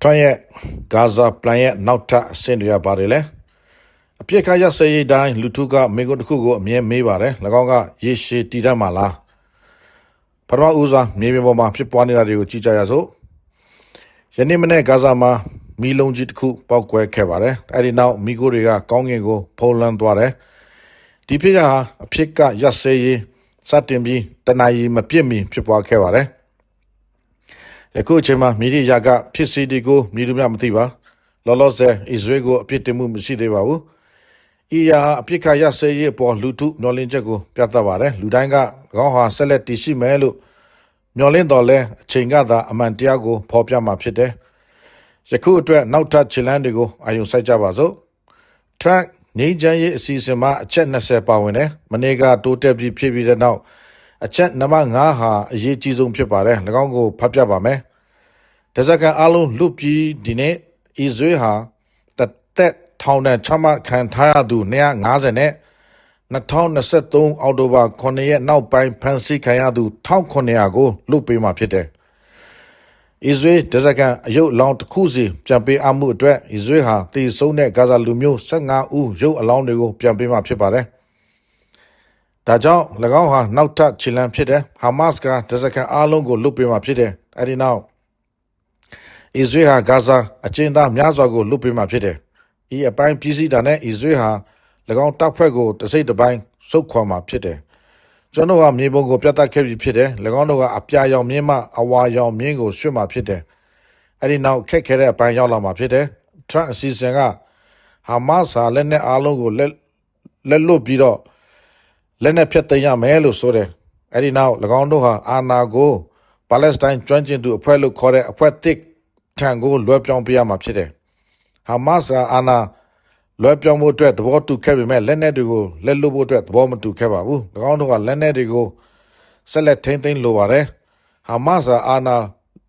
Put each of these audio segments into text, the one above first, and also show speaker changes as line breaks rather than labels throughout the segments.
ထွန်းရဲ့ဂါဇာပလန်ရဲ့နောက်ထပ်အဆင့်တွေကပါတယ်လဲအပြစ်ခါရစေးရေးတိုင်းလူထုကမိကုတစ်ခုကိုအမြဲမေးပါတယ်၎င်းကရေရှည်တည်တတ်မှာလားပထမဦးစွာမြေပြင်ပေါ်မှာဖြစ်ပွားနေတာတွေကိုကြည့်ကြရစို့ယနေ့မနေ့ဂါဇာမှာမီလုံးကြီးတစ်ခုပောက်ကွဲခဲ့ပါတယ်အဲ့ဒီနောက်မိကိုတွေကကောင်းကင်ကိုဖုံးလွှမ်းသွားတယ်ဒီဖြစ်ကဟာအဖြစ်ကရစေးရေးစတင်ပြီးတနအီမပြစ်မီဖြစ်ပွားခဲ့ပါတယ် ယခုအချိန်မှာမိရိယာကဖြစ်စီဒီကိုမြည်သူများမသိပါလောလောဆယ်အစ္စရေးကိုအပြစ်တင်မှုမရှိသေးပါဘူးဤယာအပြစ်ခရဆေးရေးပေါ်လူထုမျောလင်းချက်ကိုပြသပါတယ်လူတိုင်းကကောင်းဟာဆက်လက်တည်ရှိမယ်လို့မျောလင်းတော်လဲအချိန်ကသာအမှန်တရားကိုဖော်ပြမှာဖြစ်တယ်ယခုအတွက်နောက်ထပ်ခြေလမ်းတွေကိုအာရုံစိုက်ကြပါစို့ track ငိမ့်ချမ်းရေးအစီအစဉ်မှာအချက်20ပါဝင်တယ်မနေ့ကတိုးတက်ပြီးဖြစ်ပြီးတဲ့နောက် အချက်နံပါတ်5ဟာအရေးကြီးဆုံးဖြစ်ပါတယ်၎င်းကိုဖတ်ပြပါမယ်တဇကန်အလုံးလူပြည်ဒီနေ့အစ္စရေးဟာတသက်ထောင်နဲ့ချမှတ်ခံထားရသူ250နဲ့2023အောက်တိုဘာ9ရက်နောက်ပိုင်းဖမ်းဆီးခံရသူ1900ကိုလွတ်ပေးမှာဖြစ်တယ်အစ္စရေးဒဇကန်အယုတ်လောင်းတစ်ခုစီပြန်ပေးအမှုအတွက်အစ္စရေးဟာတည်ဆုံးတဲ့ဂါဇာလူမျိုး15ဦးရုပ်အလောင်းတွေကိုပြန်ပေးမှာဖြစ်ပါတယ်။ ဒါကြောင့်၎င်းဟာနောက်ထပ်ခြေလှမ်းဖြစ်တယ်။ဟာမတ်စ်ကဒဇကန်အားလုံးကိုလွတ်ပေးမှာဖြစ်တယ်။အဲဒီနောက်အစ္စရေးဟာဂါဇာအကျဉ်းသားများစွာကိုလွတ်ပေးမှာဖြစ်တယ်။ဤအပိုင်းပြည်စည်းတာနဲ့အစ္စရေးဟာ၎င်းတပ်ဖွဲ့ကိုတစိမ့်တစ်ပိုင်းစုခွာမှာဖြစ်တယ်။ကျွန်တော်ကမြေပုံကိုပြတ်တက်ခဲ့ပြီဖြစ်တယ်။၎င်းတို့ကအပြာရောင်မြင်းမှအဝါရောင်မြင်းကိုရွှတ်မှာဖြစ်တယ်။အဲဒီနောက်ခက်ခဲတဲ့အပိုင်းရောက်လာမှာဖြစ်တယ်။ Trump အစီအစဉ်ကဟာမတ်စ်ဟာလက်နက်အားလုံးကိုလက်လက်လွတ်ပြီးတော့ လက်နက်ဖြတ်သိမ်းရမယ်လို့ဆိုတယ်။အဲဒီနောက်၎င်းတို့ဟာအာနာကိုပါလက်စတိုင်းကျွမ်းကျင်သူအဖွဲ့လို့ခေါ်တဲ့အဖွဲ့တစ်ထံကိုလွှဲပြောင်းပေးရမှာဖြစ်တယ်။ဟာမတ်စ်ဟာအာနာလွှဲပြောင်းဖို့အတွက်သဘောတူခဲ့ပေမဲ့လက်နက်တွေကိုလက်လွတ်ဖို့အတွက်သဘောမတူခဲ့ပါဘူး။၎င်းတို့ကလက်နက်တွေကိုဆက်လက်ထိန်းသိမ်းလိုပါတယ်။ဟာမတ်စ်ဟာအာနာ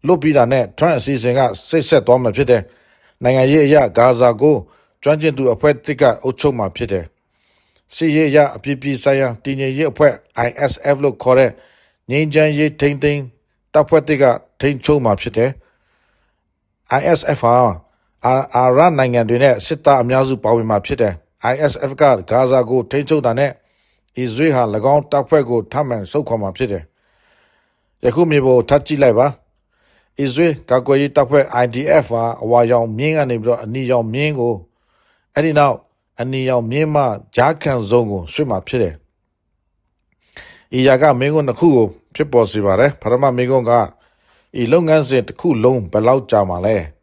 လွတ်ပြီးတာနဲ့ Trump အစီအစဉ်ကစိတ်ဆက်သွားမှာဖြစ်တယ်။နိုင်ငံရေးအရာဂါဇာကိုကျွမ်းကျင်သူအဖွဲ့တစ်ကအုပ်ချုပ်မှာဖြစ်တယ်။ စီရေးအရာအပြည့်ပြည့်ဆိုင်ရာတည်ငြိမ်ရေးအဖွဲ့ ISF လို့ခေါ်တဲ့ငြိမ်းချမ်းရေးထိန်းသိမ်းတပ်ဖွဲ့တစ်ကထိန်းချုပ်မှာဖြစ်တယ်။ ISF ဟာအာအာရနိုင်ငံတွေနဲ့စစ်သားအများစုပါဝင်မှာဖြစ်တယ်။ ISF ကဂါဇာကိုထိန်းချုပ်တာနဲ့အစ္စရေးဟာ၎င်းတပ်ဖွဲ့ကိုထပ်မံဆုတ်ခွာမှာဖြစ်တယ်။ယခုမြေပေါ်ထပ်ကြည့်လိုက်ပါ။အစ္စရေးကာကွယ်ရေးတပ်ဖွဲ့ IDF ဟာအဝါရောင်မြင်းကနေပြီးတော့အနီရောင်မြင်းကိုအဲ့ဒီနောက် အနီရောင်မြင်းမှဂျားခံစုံကိုရွှေ့မှာဖြစ်တယ်။ဤရာကမင်းကုန်းတစ်ခုကိုဖြစ်ပေါ်စေပါတယ်။ပထမမင်းကုန်းကဤလုပ်ငန်းစဉ်တစ်ခုလုံးဘယ်လောက်ကြာမှာလဲ။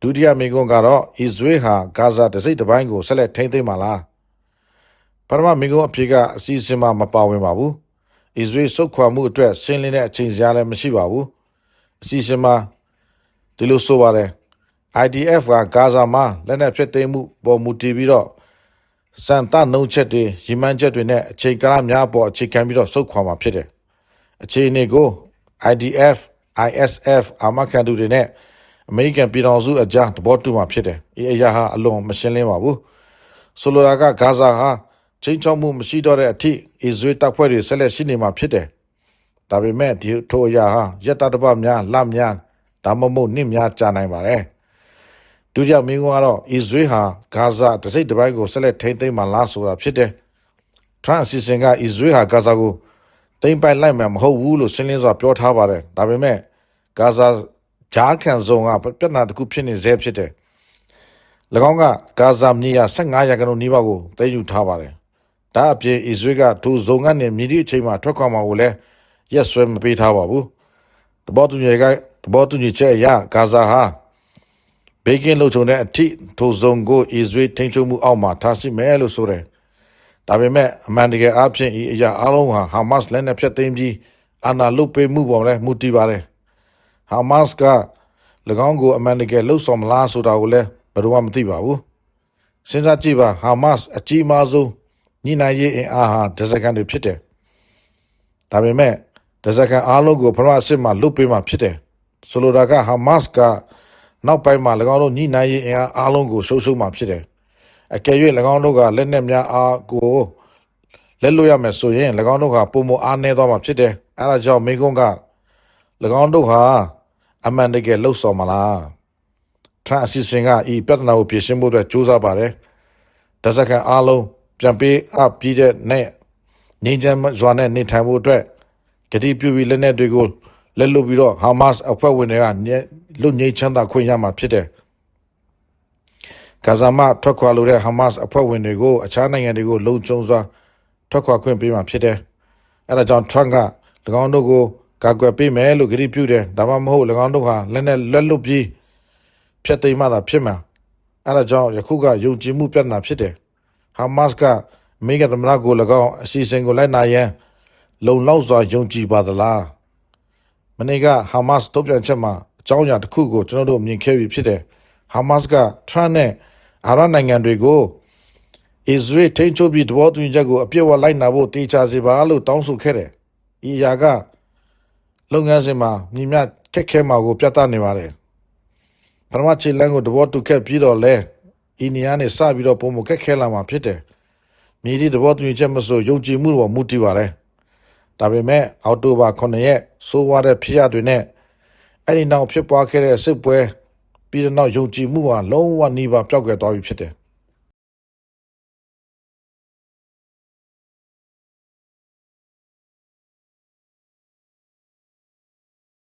ဒုတိယမိကွန်းကတော့အစ္စရေးဟာဂါဇာတစိတ်တစ်ပိုင်းကိုဆက်လက်ထိန်းသိမ်းမှာလားပထမမိကွန်းအဖြစ်ကအစီအစဉ်မှာမပါဝင်ပါဘူးအစ္စရေးစုခွာမှုအတွက်ရှင်းလင်းတဲ့အချိန်စရာလည်းမရှိပါဘူးအစီအစဉ်မှာဒီလိုဆိုပါတယ် IDF ကဂါဇာမှာလက်နက်ဖြစ်သိမ်းမှုပေါ်မူတည်ပြီးတော့ စံတနှုံချက်တွေရီမန်းချက်တွေနဲ့အချိန်ကာလများပေါ်အခြေခံပြီးတော့စုခွာမှာဖြစ်တယ်အခြေအနေကို IDF ISF အာမခံသူတွေနဲ့အမေရိကန်ပြည်ထောင်စုအကြားသဘောတူမှာဖြစ်တယ်။ဒီအရာဟာအလွန်မရှင်းလင်းပါဘူး။ဆိုလိုတာကဂါဇာဟာချင်းချောက်မှုမရှိတော့တဲ့အထိအစ္စရေးတပ်ဖွဲ့တွေဆက်လက်ရှိနေမှာဖြစ်တယ်။ဒါပေမဲ့ဒီထိုအရာဟာရက်တတပများလများဒါမှမဟုတ်နှစ်များကြာနိုင်ပါတယ်။ ဒုတိယမင်းကတော့အစ္စရေးဟာဂါဇာတစ်စိတ်တစ်ပိုင်းကိုဆက်လက်ထိန်းသိမ်းမှလားဆိုတာဖြစ်တယ်။ Trump အစီအစဉ်ကအစ္စရေးဟာဂါဇာကိုသိမ်းပိုက်လိုက်မှာမဟုတ်ဘူးလို့ရှင်းလင်းစွာပြောထားပါတယ်။ဒါပေမဲ့ဂါဇာဂျားခံစုံကပြဿနာတစ်ခုဖြစ်နေစေဖြစ်တယ်။၎င်းကဂါဇာမြေယာ15ရာခိုင်နှုန်းနီးပါးကိုသိမ်းယူထားပါတယ်။ဒါအပြင်အစ္စရေးကထိုဇုံကနေမြေဒီအချိန်မှာထွက်ခွာမှာကိုလည်းရက်ဆွဲမပေးထားပါဘူး။တဘောတူညီကတဘောတူညီချက်အရဂါဇာဟာ ဘေကင်းလုံခြုံတဲ့အထိထိုဇုံကိုအစ္စရေးထိန်းချုပ်မှုအောက်မှာထားရှိမယ်လို့ဆိုတယ်။ဒါပေမဲ့အမှန်တကယ်အဖြစ်ဤအရာအလုံးဟာဟာမတ်စ်လက်နက်ဖြတ်သိမ်းပြီးအာဏာလုပေးမှုပေါ်လည်းမူတည်ပါတယ်။ဟာမတ်စ်က၎င်းကိုအမှန်တကယ်လှုပ်ဆောင်မလားဆိုတာကိုလည်းဘယ်တော့မှမသိပါဘူးစဉ်းစားကြည့်ပါဟာမတ်စ်အကြီးမားဆုံးညှိနှိုင်းရေးအင်အားဟာဒဇကန်တွေဖြစ်တယ်ဒါပေမဲ့ဒဇကန်အားလုံးကိုဖရမအစ်မှာလွတ်ပေးမှဖြစ်တယ်ဆိုလိုတာကဟာမတ်စ်က နောက်ပိုင်းမှာ၎င်းတို့ညှိနှိုင်းရေးအင်အားအားလုံးကိုရှုံးရှုံးမှဖြစ်တယ်အကယ်၍၎င်းတို့ကလက်နက်များအားကိုလက်လွတ်ရမယ်ဆိုရင်၎င်းတို့ကပုံမအားနေသွားမှာဖြစ်တယ်အဲဒါကြောင့်မိကုန်းက၎င်းတို့ဟာအမှန်တကယ်လှုပ်ဆောင်မလားထရန့်အစီအစဉ်ကဤပြဿနာကိုဖြေရှင်းဖို့အတွက်ကြိုးစားပါတယ်။ဒဇက်ကန်အားလုံးပြန်ပေးအပ်ပြီးတဲ့နဲ့ငြိမ်းချမ်းစွာနဲ့နေထိုင်ဖို့အတွက်ဂတိပြုပြီးလက်နက်တွေကို လက်လွတ်ပြီးတော့ဟာမတ်စ်အဖွဲ့ဝင်တွေကလွတ်ငြိမ်းချမ်းသာခွင့်ရမှာဖြစ်တယ်။ဂါဇာမှထွက်ခွာလိုတဲ့ဟာမတ်စ်အဖွဲ့ဝင်တွေကိုအခြားနိုင်ငံတွေကိုလုံခြုံစွာထွက်ခွာခွင့်ပေးမှာဖြစ်တယ်။အဲဒါကြောင့် Trump က၎င်းတို့ကိုကာကွယ်ပေးမယ်လို့ကြေညာပြုတယ်။ဒါမှမဟုတ်၎င်းတို့ဟာလက်နဲ့လက်လွတ်ပြီးဖျက်သိမ်းမှသာဖြစ်မှာ။အဲဒါကြောင့်ယခုကယုံကြည်မှုပြဿနာဖြစ်တယ်။ဟာမတ်စ်ကအမေရိကန်သမ္မတကို၎င်းအစီအစဉ်ကိုလိုက်နာရန်လုံလောက်စွာယုံကြည်ပါသလား။ မနေ့ကဟာမတ်စ်တုံ့ပြန်ချက်မှာအကြောင်းအရာတစ်ခုကိုကျွန်တော်တို့မြင်ခဲ့ပြီးဖြစ်တယ်။ဟာမတ်စ်ကထရန့်နဲ့အာရနိုင်ငံတွေကိုအစ္စရေးထိန်းချုပ်ပြီးတဘောတူညီချက်ကိုအပြည့်အဝလိုက်နာဖို့တေချာစေပါလို့တောင်းဆိုခဲ့တယ်။ဒီအရာကလုပ်ငန်းစဉ်မှာညီမျှခက်ခဲမှာကို ပြသနေပါတယ်။ပထမခြေလမ်းကိုတဘောတူခဲ့ပြီးတော့လဲဤနေရာနဲ့စပြီးတော့ပုံမခက်ခဲလာမှာဖြစ်တယ်။မြေဒီတဘောတူညီချက်မဆိုယုံကြည်မှုပေါ်မူတည်ပါတယ်။ ဒါပေမဲ့အောက်တိုဘာ9ရက်ဆိုးဝါးတဲ့ဖြစ်ရတွေနဲ့အဲ့ဒီနောက်ဖြစ်ပွားခဲ့တဲ့စစ်ပွဲပြီးတဲ့နောက်ယုံကြည်မှုဟာလုံးဝနှီးပါပျောက်ကွယ်သွားပြီဖြစ်တယ်။